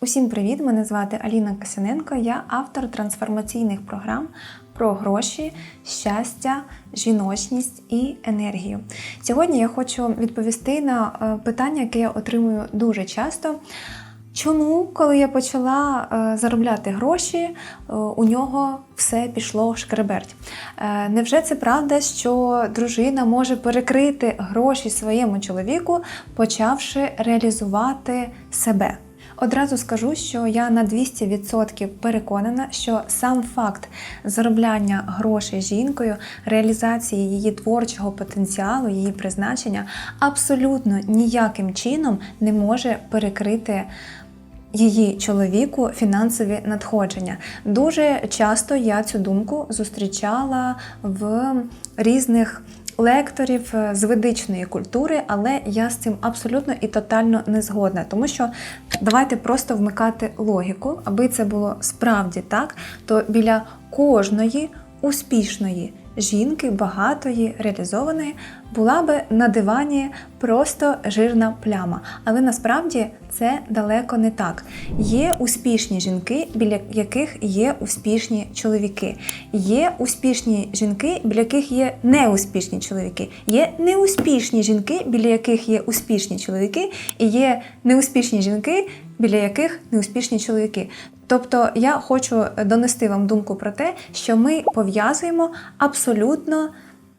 Усім привіт! Мене звати Аліна Касяненко. Я автор трансформаційних програм про гроші, щастя, жіночність і енергію. Сьогодні я хочу відповісти на е, питання, яке я отримую дуже часто. Чому, коли я почала е, заробляти гроші, е, у нього все пішло шкреберть? Невже це правда, що дружина може перекрити гроші своєму чоловіку, почавши реалізувати себе? Одразу скажу, що я на 200% переконана, що сам факт заробляння грошей жінкою, реалізації її творчого потенціалу, її призначення абсолютно ніяким чином не може перекрити. Її чоловіку фінансові надходження. Дуже часто я цю думку зустрічала в різних лекторів е, з ведичної культури, але я з цим абсолютно і тотально не згодна. Тому що давайте просто вмикати логіку, аби це було справді так, то біля кожної успішної жінки, багатої, реалізованої, була би на дивані просто жирна пляма. Але насправді це далеко не так. Є успішні жінки, біля яких є успішні чоловіки. Є успішні жінки, біля яких є неуспішні чоловіки. Є неуспішні жінки, біля яких є успішні чоловіки, і є неуспішні жінки, біля яких неуспішні чоловіки. Тобто я хочу донести вам думку про те, що ми пов'язуємо абсолютно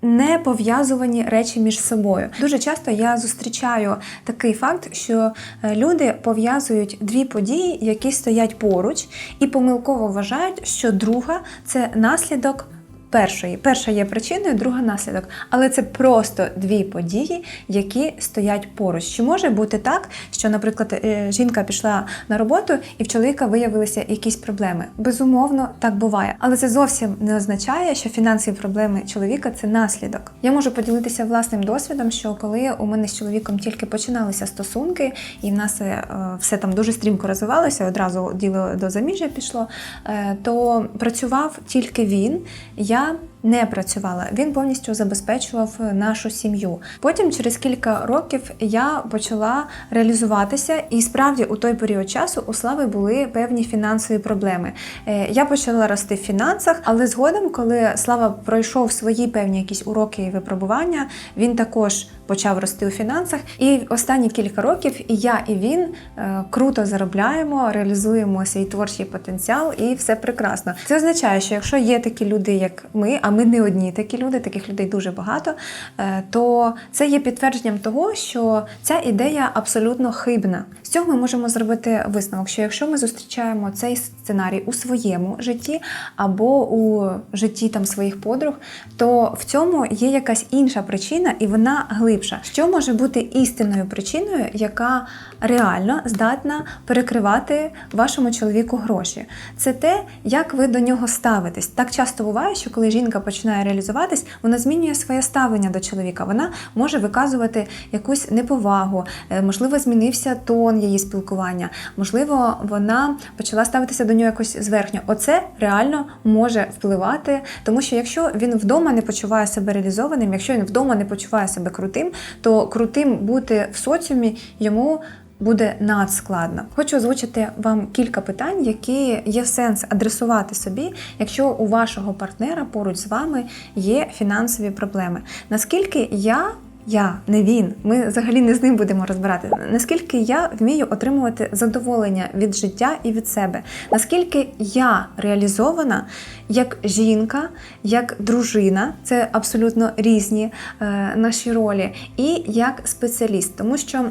не пов'язувані речі між собою. Дуже часто я зустрічаю такий факт, що е, люди пов'язують дві події, які стоять поруч, і помилково вважають, що друга це наслідок. Першої, перша є причиною, друга наслідок. Але це просто дві події, які стоять поруч. Чи може бути так, що, наприклад, е, жінка пішла на роботу і в чоловіка виявилися якісь проблеми? Безумовно, так буває. Але це зовсім не означає, що фінансові проблеми чоловіка це наслідок. Я можу поділитися власним досвідом, що коли у мене з чоловіком тільки починалися стосунки, і в нас е, все там дуже стрімко розвивалося, одразу діло до заміжжя пішло, е, то працював тільки він. Я Selam не працювала. Він повністю забезпечував нашу сім'ю. Потім, через кілька років, я почала реалізуватися, і справді у той період часу у Слави були певні фінансові проблеми. Е, Я почала рости в фінансах, але згодом, коли Слава пройшов свої певні якісь уроки і випробування, він також почав рости у фінансах. І останні кілька років і я, і він е, круто заробляємо, реалізуємо свій творчий потенціал, і все прекрасно. Це означає, що якщо є такі люди, як ми, а ми не одні такі люди, таких людей дуже багато, е, то це є підтвердженням того, що ця ідея абсолютно хибна. З цього ми можемо зробити висновок, що якщо ми зустрічаємо цей сценарій у своєму житті або у житті там своїх подруг, то в цьому є якась інша причина, і вона глибша. Що може бути істинною причиною, яка реально здатна перекривати вашому чоловіку гроші? Це те, як ви до нього ставитесь. Так часто буває, що коли жінка починає реалізуватись, вона змінює своє ставлення до чоловіка. Вона може виказувати якусь неповагу, е, можливо, змінився тон її спілкування, можливо, вона почала ставитися до нього якось зверхньо. Оце реально може впливати, тому що якщо він вдома не почуває себе реалізованим, якщо він вдома не почуває себе крутим, то крутим бути в соціумі йому. Буде надскладно. Хочу озвучити вам кілька питань, які є сенс адресувати собі, якщо у вашого партнера поруч з вами є фінансові проблеми. Наскільки я я, не він. Ми взагалі не з ним будемо розбирати. Наскільки я вмію отримувати задоволення від життя і від себе, наскільки я реалізована як жінка, як дружина, це абсолютно різні е, наші ролі, і як спеціаліст, тому що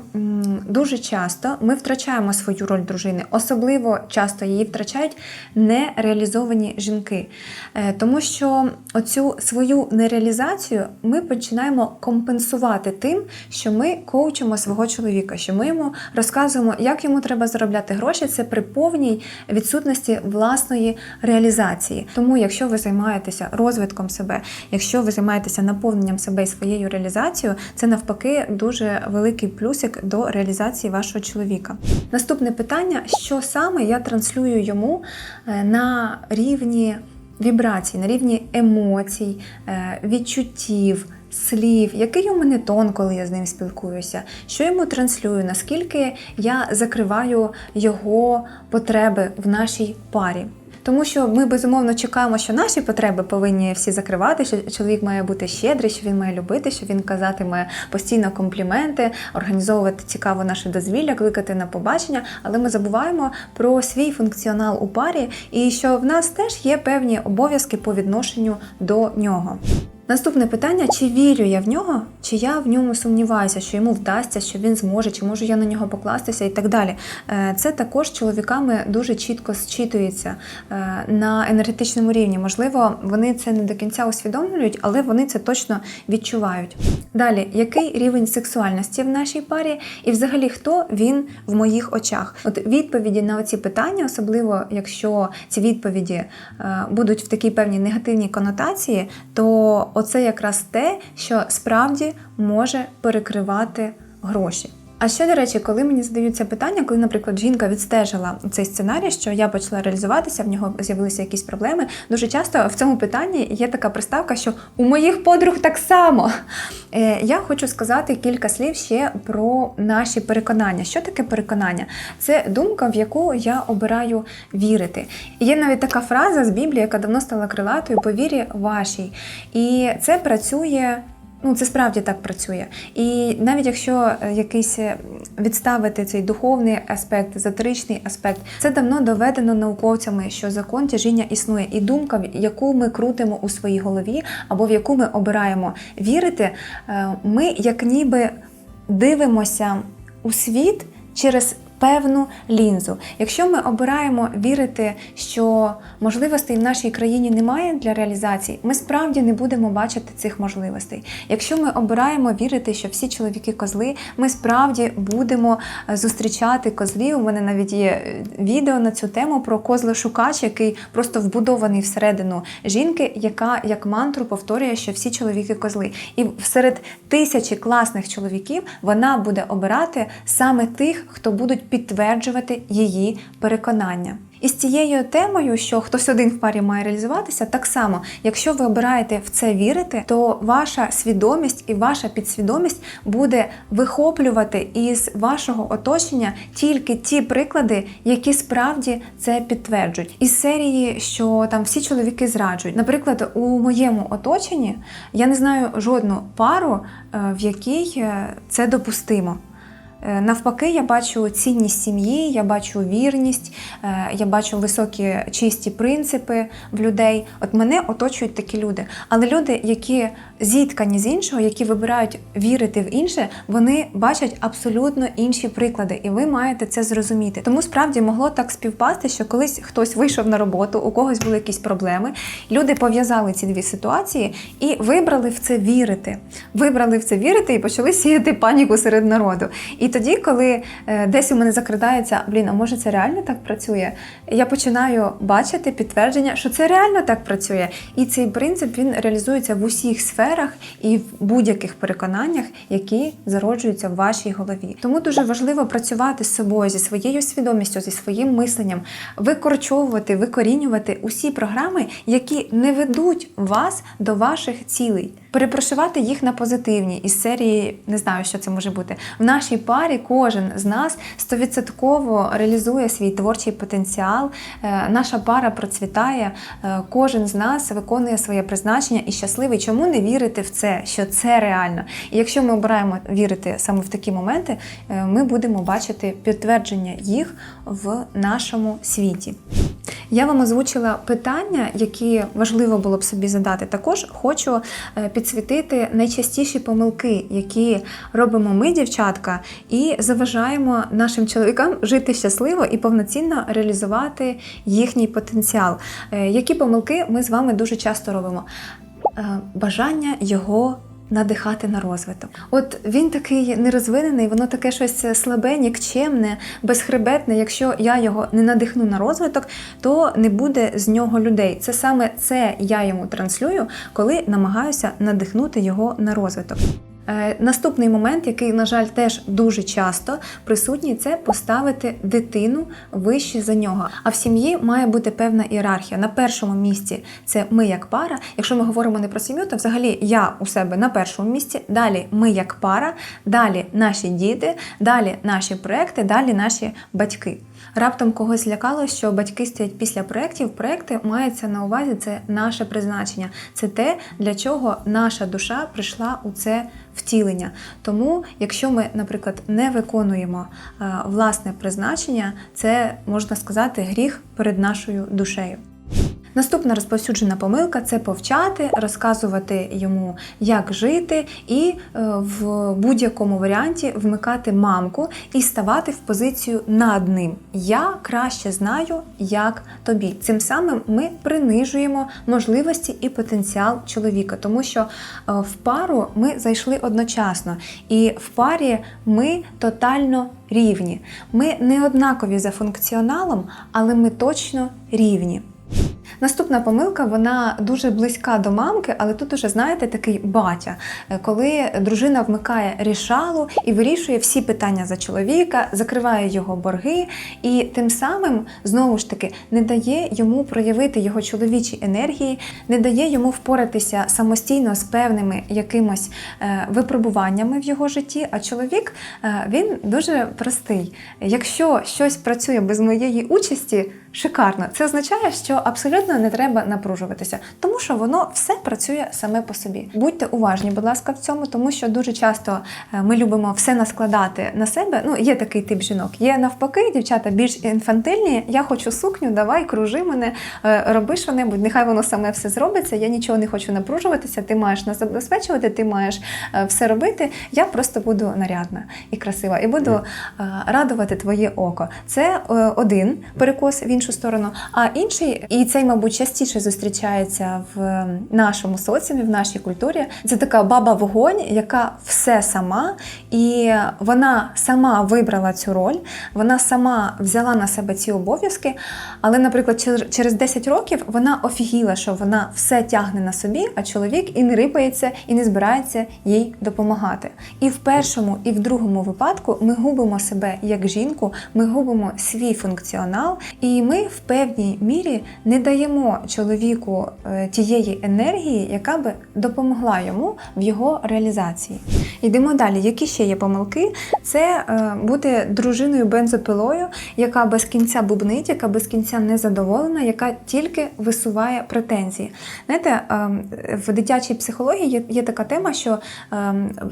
дуже часто ми втрачаємо свою роль дружини, особливо часто її втрачають нереалізовані жінки, е, тому що оцю свою нереалізацію ми починаємо компенсувати тим, що ми коучимо свого чоловіка, що ми йому розказуємо, як йому треба заробляти гроші. Це при повній відсутності власної реалізації. Тому, якщо ви займаєтеся розвитком себе, якщо ви займаєтеся наповненням себе і своєю реалізацією, це навпаки дуже великий плюсик до реалізації вашого чоловіка. Наступне питання: що саме я транслюю йому е, на рівні вібрацій, на рівні емоцій, е, відчуттів. слів, який у мене тон, коли я з ним спілкуюся, що йому транслюю, наскільки я закриваю його потреби в нашій парі. Тому що ми безумовно чекаємо, що наші потреби повинні всі закривати, що чоловік має бути щедрий, що він має любити, що він казатиме постійно компліменти, організовувати цікаво наше дозвілля, кликати на побачення. Але ми забуваємо про свій функціонал у парі і що в нас теж є певні обов'язки по відношенню до нього. Наступне питання: чи вірю я в нього, чи я в ньому сумніваюся, що йому вдасться, що він зможе, чи можу я на нього покластися і так далі. Е, Це також чоловіками дуже чітко зчитується е, на енергетичному рівні. Можливо, вони це не до кінця усвідомлюють, але вони це точно відчувають. Далі, який рівень сексуальності в нашій парі, і взагалі хто він в моїх очах? От відповіді на ці питання, особливо якщо ці відповіді е, будуть в такій певній негативній конотації, то оце якраз те, що справді може перекривати гроші. А ще, до речі, коли мені задають це питання, коли, наприклад, жінка відстежила цей сценарій, що я почала реалізуватися, в нього з'явилися якісь проблеми. Дуже часто в цьому питанні є така приставка, що у моїх подруг так само. Е, Я хочу сказати кілька слів ще про наші переконання. Що таке переконання? Це думка, в яку я обираю вірити. Є навіть така фраза з Біблії, яка давно стала крилатою по вірі вашій. І це працює. Ну, це справді так працює. І навіть якщо е, якийсь е, відставити цей духовний аспект, езотеричний аспект, це давно доведено науковцями, що закон тяжіння існує, і думка, яку ми крутимо у своїй голові, або в яку ми обираємо вірити, е, ми як ніби дивимося у світ через. Певну лінзу. Якщо ми обираємо вірити, що можливостей в нашій країні немає для реалізації, ми справді не будемо бачити цих можливостей. Якщо ми обираємо вірити, що всі чоловіки козли, ми справді будемо е, зустрічати козлів. У мене навіть є е, відео на цю тему про козлошукач, який просто вбудований всередину жінки, яка як мантру повторює, що всі чоловіки козли. І серед тисячі класних чоловіків вона буде обирати саме тих, хто будуть підтверджувати її переконання. І з цією темою, що хтось один в парі має реалізуватися, так само, якщо ви обираєте в це вірити, то ваша свідомість і ваша підсвідомість буде вихоплювати із вашого оточення тільки ті приклади, які справді це підтверджують. Із серії, що там всі чоловіки зраджують. Наприклад, у моєму оточенні я не знаю жодну пару, е, в якій е, це допустимо. Е, Навпаки, я бачу цінність сім'ї, я бачу вірність, е, я бачу високі чисті принципи в людей. От мене оточують такі люди. Але люди, які зіткані з іншого, які вибирають вірити в інше, вони бачать абсолютно інші приклади, і ви маєте це зрозуміти. Тому справді могло так співпасти, що колись хтось вийшов на роботу, у когось були якісь проблеми. Люди пов'язали ці дві ситуації і вибрали в це вірити. Вибрали в це вірити і почали сіяти паніку серед народу. І тоді, коли е, десь у мене закрадається, блін, а може це реально так працює? Я починаю бачити підтвердження, що це реально так працює. І цей принцип він реалізується в усіх сферах і в будь-яких переконаннях, які зароджуються в вашій голові. Тому дуже важливо працювати з собою, зі своєю свідомістю, зі своїм мисленням, викорчовувати, викорінювати усі програми, які не ведуть вас до ваших цілей. Перепрошувати їх на позитивні із серії, не знаю, що це може бути. В нашій парі кожен з нас стовідсотково реалізує свій творчий потенціал. Е, Наша пара процвітає, е, кожен з нас виконує своє призначення і щасливий. Чому не вірити в це, що це реально? І якщо ми обираємо вірити саме в такі моменти, е, ми будемо бачити підтвердження їх в нашому світі. Я вам озвучила питання, які важливо було б собі задати. Також хочу е, підсвітити найчастіші помилки, які робимо ми, дівчатка, і заважаємо нашим чоловікам жити щасливо і повноцінно реалізувати їхній потенціал. Е, Які помилки ми з вами дуже часто робимо? Е, Бажання його надихати на розвиток. От він такий нерозвинений, воно таке щось слабе, нікчемне, безхребетне. Якщо я його не надихну на розвиток, то не буде з нього людей. Це саме це я йому транслюю, коли намагаюся надихнути його на розвиток. Е, Наступний момент, який, на жаль, теж дуже часто присутній, це поставити дитину вище за нього. А в сім'ї має бути певна ієрархія. На першому місці це ми як пара. Якщо ми говоримо не про сім'ю, то взагалі я у себе на першому місці. Далі ми як пара, далі наші діти, далі наші проекти, далі наші батьки. Раптом когось злякало, що батьки стоять після проєктів. Проекти мається на увазі це наше призначення, це те, для чого наша душа прийшла у це втілення. Тому, якщо ми, наприклад, не виконуємо власне призначення, це можна сказати гріх перед нашою душею. Наступна розповсюджена помилка це повчати, розказувати йому, як жити, і е, в будь-якому варіанті вмикати мамку і ставати в позицію над ним. Я краще знаю, як тобі. Цим самим ми принижуємо можливості і потенціал чоловіка, тому що е, в пару ми зайшли одночасно, і в парі ми тотально рівні. Ми не однакові за функціоналом, але ми точно рівні. Наступна помилка, вона дуже близька до мамки, але тут уже знаєте такий батя, е, коли дружина вмикає рішалу і вирішує всі питання за чоловіка, закриває його борги, і тим самим знову ж таки не дає йому проявити його чоловічі енергії, не дає йому впоратися самостійно з певними якимось е, випробуваннями в його житті. А чоловік е, він дуже простий. Якщо щось працює без моєї участі, шикарно. Це означає, що абсолютно не треба напружуватися, тому що воно все працює саме по собі. Будьте уважні, будь ласка, в цьому, тому що дуже часто е, ми любимо все наскладати на себе. Ну, є такий тип жінок. Є навпаки, дівчата більш інфантильні. Я хочу сукню, давай, кружи мене, е, роби що-небудь, нехай воно саме все зробиться. Я нічого не хочу напружуватися. Ти маєш нас забезпечувати, ти маєш е, все робити. Я просто буду нарядна і красива, і буду радувати твоє око. Це один перекос в іншу сторону. А інший, і цей, мабуть, частіше зустрічається в нашому соціумі, в нашій культурі. Це така баба вогонь, яка все сама, і вона сама вибрала цю роль, вона сама взяла на себе ці обов'язки. Але, наприклад, через 10 років вона офігіла, що вона все тягне на собі, а чоловік і не рипається, і не збирається їй допомагати. І в першому, і в другому випадку ми губимо себе як жінку, ми губимо свій функціонал, і ми в певній мірі не даємо чоловіку е, тієї енергії, яка би допомогла йому в його реалізації. Йдемо далі. Які ще є помилки? Це е, бути дружиною бензопилою, яка без кінця бубнить, яка без кінця незадоволена, яка тільки висуває претензії. Знаєте, е, в дитячій психології є, така тема, що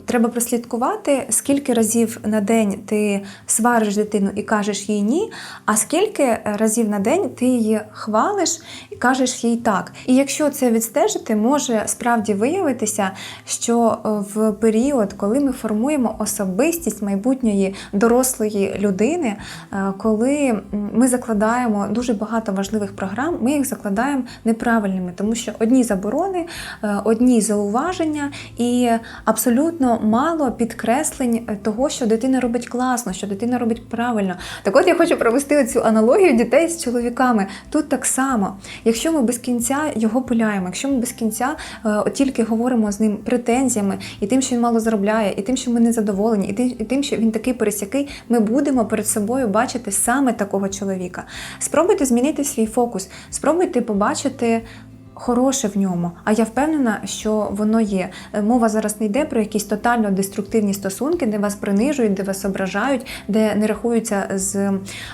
треба прослідкувати, скільки разів на день ти свариш дитину і кажеш їй ні, а скільки разів на день ти її хвалиш і кажеш їй так. І якщо це відстежити, може справді виявитися, що е, в період, коли ми формуємо особистість майбутньої дорослої людини, е, коли ми закладаємо дуже багато важливих програм, ми їх закладаємо неправильними, тому що одні заборони, е, одні зауваження і абсолютно мало підкреслень того, що дитина робить класно, що дитина робить правильно. Так от я хочу провести цю аналогію дітей з чоловіками. Тут так само, якщо ми без кінця його пиляємо, якщо ми без кінця е, тільки говоримо з ним претензіями і тим, що він мало заробляє, і тим, що ми не задоволені, і тим, і тим, що він такий пересякий, ми будемо перед собою бачити саме такого чоловіка. Спробуйте змінити свій фокус, спробуйте побачити. Хороше в ньому, а я впевнена, що воно є. Е, Мова зараз не йде про якісь тотально деструктивні стосунки, де вас принижують, де вас ображають, де не рахуються з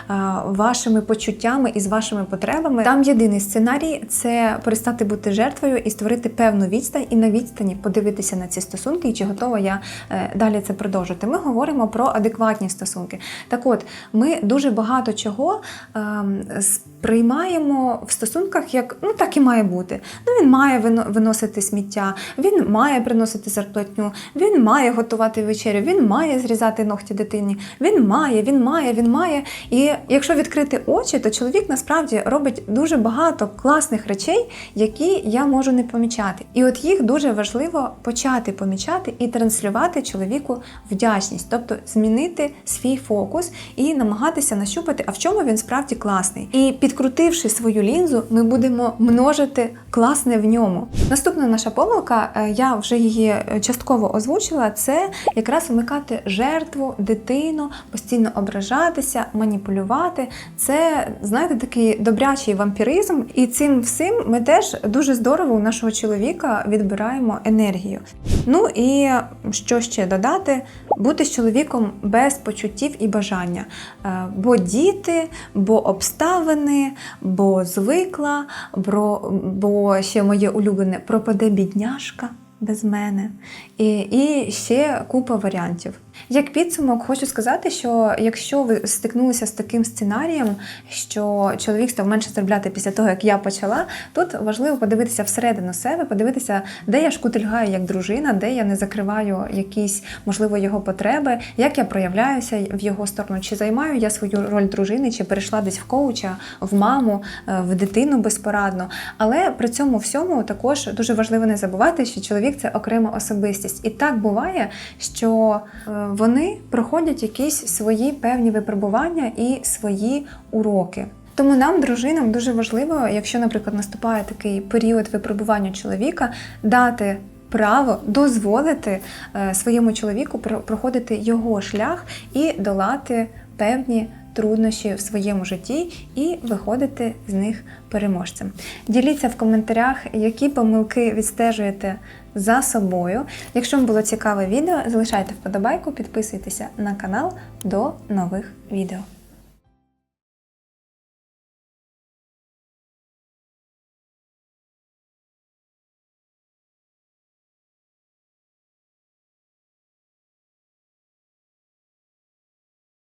а, вашими почуттями і з вашими потребами. Там єдиний сценарій це перестати бути жертвою і створити певну відстань, і на відстані подивитися на ці стосунки, і чи готова я е, далі це продовжити. Ми говоримо про адекватні стосунки. Так от, ми дуже багато чого ем, сприймаємо в стосунках, як ну так і має бути. Ну він має вино- виносити сміття, він має приносити зарплатню, він має готувати вечерю, він має зрізати ногті дитині. Він має, він має, він має. І якщо відкрити очі, то чоловік насправді робить дуже багато класних речей, які я можу не помічати. І от їх дуже важливо почати помічати і транслювати чоловіку вдячність, тобто змінити свій фокус і намагатися нащупати, а в чому він справді класний. І підкрутивши свою лінзу, ми будемо множити класне в ньому. Наступна наша помилка, е, я вже її частково озвучила, це якраз вмикати жертву, дитину, постійно ображатися, маніпулювати. Це, знаєте, такий добрячий вампіризм, і цим всім ми теж дуже здорово у нашого чоловіка відбираємо енергію. Ну і що ще додати? Бути з чоловіком без почуттів і бажання. Е, Бо діти, бо обставини, бо звикла, бо, бо ще моє улюблене пропаде бідняшка без мене. І, і ще купа варіантів. Як підсумок, хочу сказати, що якщо ви стикнулися з таким сценарієм, що чоловік став менше заробляти після того, як я почала, тут важливо подивитися всередину себе, подивитися, де я шкутильгаю як дружина, де я не закриваю якісь, можливо, його потреби, як я проявляюся в його сторону, чи займаю я свою роль дружини, чи перейшла десь в коуча, в маму, е, в дитину безпорадно. Але при цьому всьому також дуже важливо не забувати, що чоловік це окрема особистість. І так буває, що е, вони проходять якісь свої певні випробування і свої уроки. Тому нам, дружинам, дуже важливо, якщо, наприклад, наступає такий період випробування чоловіка, дати право дозволити е, своєму чоловіку проходити його шлях і долати певні труднощі в своєму житті і виходити з них переможцем. Діліться в коментарях, які помилки відстежуєте за собою. Якщо вам було цікаве відео, залишайте вподобайку, підписуйтеся на канал до нових відео.